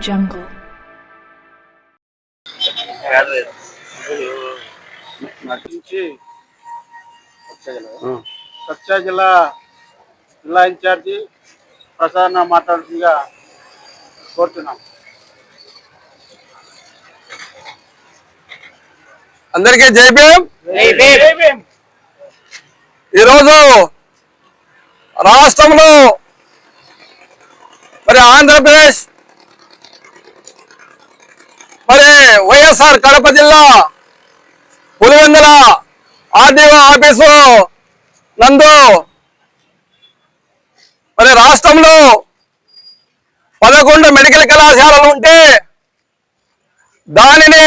Jungle. Satya జిల్లా జిల్లా incharge Prasad మాట్లాడుతుందిగా కోరుతున్నాం. అందరికీ జై భీమ్. ఈరోజు రాష్ట్రంలో మరి ఆంధ్రప్రదేశ్ మరి వైఎస్ఆర్ కడప జిల్లా పులివెందుల ఆర్డీఓ ఆఫీసు నందు మరి రాష్ట్రంలో పదకొండు మెడికల్ కళాశాలలు ఉంటే దానిని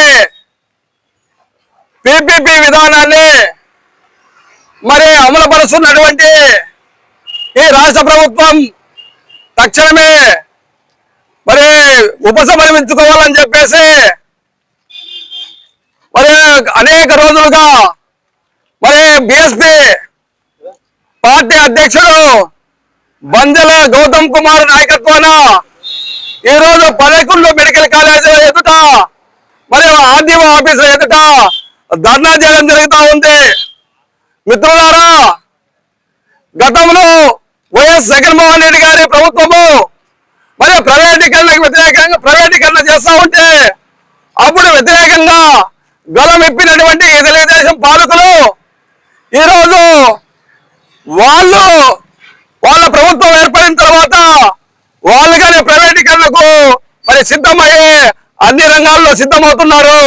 పిపిపి విధానాన్ని మరి అమలుపరుస్తున్నటువంటి ఈ రాష్ట్ర ప్రభుత్వం తక్షణమే మరి ఉపశమనమించుకోవాలని చెప్పేసి మరి అనేక రోజులుగా మరి బిఎస్పి పార్టీ అధ్యక్షుడు బంజల గౌతమ్ కుమార్ నాయకత్వాన ఈ రోజు పదకొండు మెడికల్ కాలేజీల ఎదుట మరి ఆర్డీఓ ఆఫీసుల ఎదుట ధర్నా చేయడం జరుగుతూ ఉంది. మిత్రులారా గతంలో వైఎస్ జగన్మోహన్ రెడ్డి గారి ప్రభుత్వము మరి ప్రైవేటీకరణకు వ్యతిరేకంగా ప్రైవేటీకరణ చేస్తా ఉంటే అప్పుడు వ్యతిరేకంగా గలమెప్పినటువంటి తెలుగుదేశం పాలకులు ఈరోజు వాళ్ళు వాళ్ళ ప్రభుత్వం ఏర్పడిన తర్వాత వాళ్ళుగానే ప్రైవేటీకరణకు మరి సిద్ధమయ్యే అన్ని రంగాల్లో సిద్ధమవుతున్నారు.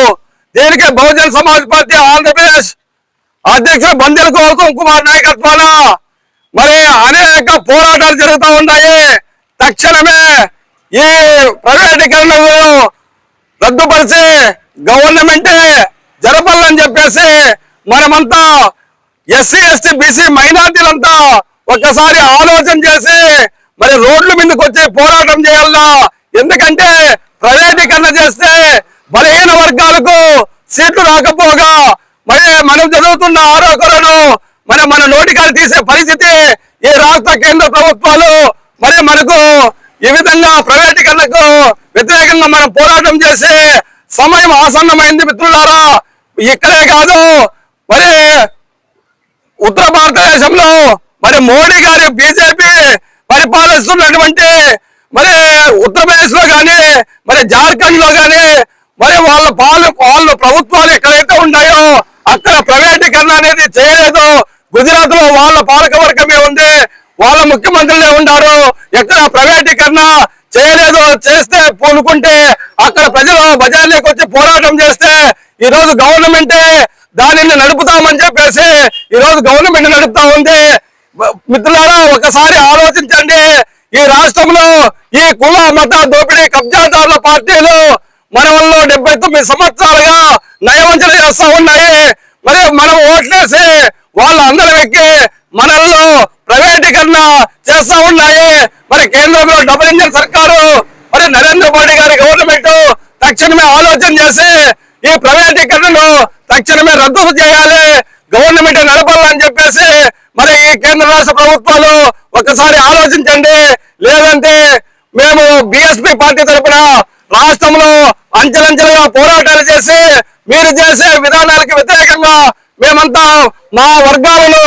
దీనికి బహుజన్ సమాజ్ పార్టీ ఆంధ్రప్రదేశ్ అధ్యక్షుడు బందెల గౌతమ్ కుమార్ నాయకత్వాన మరి అనేక పోరాటాలు జరుగుతూ ఉన్నాయి. తక్షణమే ఈ ప్రైవేటీకరణను రద్దుపరిచి గవర్నమెంటే జరపాలని చెప్పేసి మనమంతా ఎస్సీ ఎస్టీ బీసీ మైనార్టీలంతా ఒక్కసారి ఆలోచన చేసి మరి రోడ్ల మీదకి వచ్చి పోరాటం చేయాలా? ఎందుకంటే ప్రైవేటీకరణ చేస్తే బలహీన వర్గాలకు సీట్లు రాకపోగా మరి మనం చదువుతున్న ఆరోగ్యాలను మరి మన నోటికాలు తీసే పరిస్థితి ఈ రాష్ట్ర కేంద్ర ప్రభుత్వాలు మరి మనకు ఈ విధంగా ప్రైవేటీకరణకు వ్యతిరేకంగా మనం పోరాటం చేసే సమయం ఆసన్నమైంది మిత్రులారా. ఇక్కడే కాదు మరి ఉత్తర భారతదేశంలో మరి మోడీ గారి బీజేపీ పరిపాలిస్తున్నటువంటి మరి ఉత్తరప్రదేశ్లో కానీ మరి జార్ఖండ్లో కానీ మరి వాళ్ళ పాలు వాళ్ళ ప్రభుత్వాలు ఎక్కడైతే ఉన్నాయో అక్కడ ప్రైవేటీకరణ అనేది చేయలేదు. గుజరాత్లో వాళ్ళ పాలక వర్గమే ఉంది. వాళ్ళ ముఖ్యమంత్రులే ఉన్నారు ఎక్కడ ప్రైవేటీకరణ చేయలేదు. చేస్తే పూనుకుంటే అక్కడ ప్రజలు బజార్లోకి వచ్చి పోరాటం చేస్తే ఈ రోజు గవర్నమెంటే దానిని నడుపుతామని చెప్పేసి ఈ రోజు గవర్నమెంట్ నడుపుతా ఉంది. మిత్రులారా ఒకసారి ఆలోచించండి. ఈ రాష్ట్రంలో ఈ కుల మత దోపిడీ కబ్జాదారుల పార్టీలు మన వల్ల డెబ్బై తొమ్మిది సంవత్సరాలుగా నయవంచన చేస్తా ఉన్నాయి. మరి మనం ఓట్లేసి వాళ్ళందరం ఎక్కి మనల్లో చేస్తా ఉన్నాయి. మరి కేంద్రంలో డబుల్ ఇంజన్ సర్కారు మరి నరేంద్ర మోడీ గారి గవర్నమెంట్ తక్షణమే ఆలోచన చేసి ఈ ప్రైవేటీకరణను తక్షణమే రద్దు చేయాలి. గవర్నమెంట్ నడపాలని చెప్పేసి మరి ఈ కేంద్ర రాష్ట్ర ప్రభుత్వాలు ఒకసారి ఆలోచించండి. లేదంటే మేము బిఎస్పి పార్టీ తరఫున రాష్ట్రంలో అంచెలంచెలుగా పోరాటాలు చేసి మీరు చేసే విధానాలకు వ్యతిరేకంగా మేమంతా మా వర్గాలను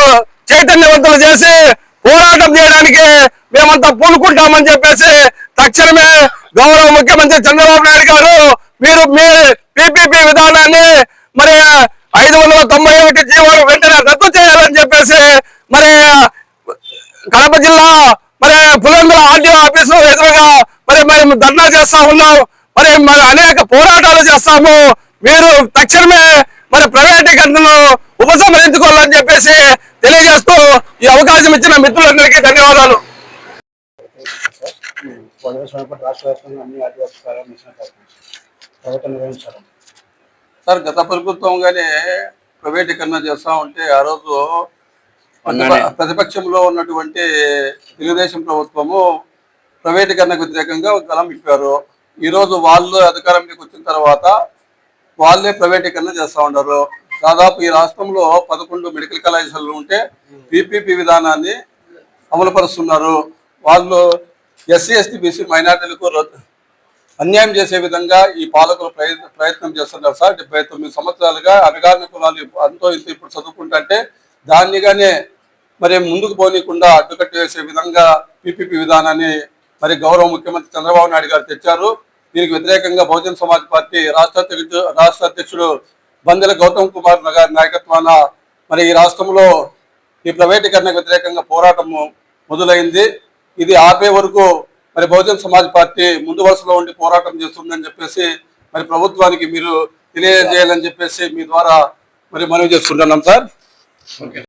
చైతన్యవంతులు చేసి పోరాటం చేయడానికి మేమంతా పూనుకుంటామని చెప్పేసి తక్షణమే గౌరవ ముఖ్యమంత్రి చంద్రబాబు నాయుడు గారు మీరు మీ పిపిపి విధానాన్ని మరి ఐదు వందల తొంభై ఒకటి జీవోలు వెంటనే రద్దు చేయాలని చెప్పేసి మరి కడప జిల్లా మరి పులందుల ఆర్డీఓ ఆఫీసు ఎదురుగా మరి మేము ధర్నా చేస్తా ఉన్నాం. మరి మరి అనేక పోరాటాలు చేస్తాము. మీరు తక్షణమే మరి ప్రైవేటీకరణను ఉపసంహరించుకోవాలని చెప్పేసి తెలియజేస్తూ ఈ అవకాశం ఇచ్చిన మిత్రులందరికీ ధన్యవాదాలు. సార్ గత ప్రభుత్వంగానే ప్రైవేటీకరణ చేస్తా ఉంటే ఆ రోజు ప్రతిప- ప్రతిపక్షంలో ఉన్నటువంటి తెలుగుదేశం ప్రభుత్వము ప్రైవేటీకరణకు వ్యతిరేకంగా గలం ఇప్పారు. ఈ రోజు వాళ్ళు అధికారంలోకి వచ్చిన తర్వాత వాళ్ళే ప్రైవేటీకరణ చేస్తా ఉన్నారు. దాదాపు ఈ రాష్ట్రంలో పదకొండు మెడికల్ కళాశాలలు ఉంటే పీపీపీ విధానాన్ని అమలుపరుస్తున్నారు. వాళ్ళు ఎస్సీ ఎస్టీ బీసీ మైనార్టీలకు అన్యాయం చేసే విధంగా ఈ పాలకులు ప్రయత్నం చేస్తున్నారు సార్. డెబ్బై తొమ్మిది సంవత్సరాలుగా అణగారిన కులాలు అంతో ఇంత ఇప్పుడు చదువుకుంటుంటే దాన్నిగానే మరి ముందుకు పోనీయకుండా అడ్డుకట్ట వేసే విధంగా పీపీపీ విధానాన్ని మరి గౌరవ ముఖ్యమంత్రి చంద్రబాబు నాయుడు గారు తెచ్చారు. దీనికి వ్యతిరేకంగా బహుజన సమాజ్ పార్టీ రాష్ట్ర అధ్యక్షుడు రాష్ట్ర అధ్యక్షుడు బందెల గౌతమ్ కుమార్ గారి నాయకత్వాన మరి ఈ రాష్ట్రంలో ఈ ప్రైవేటీకరణకు వ్యతిరేకంగా పోరాటం మొదలైంది. ఇది ఆపే వరకు మరి బహుజన్ సమాజ్ పార్టీ ముందు వరుసలో ఉండి పోరాటం చేస్తుందని చెప్పేసి మరి ప్రభుత్వానికి మీరు తెలియజేయాలని చెప్పేసి మీ ద్వారా మరి మనవి చేసుకుంటున్నాం సార్.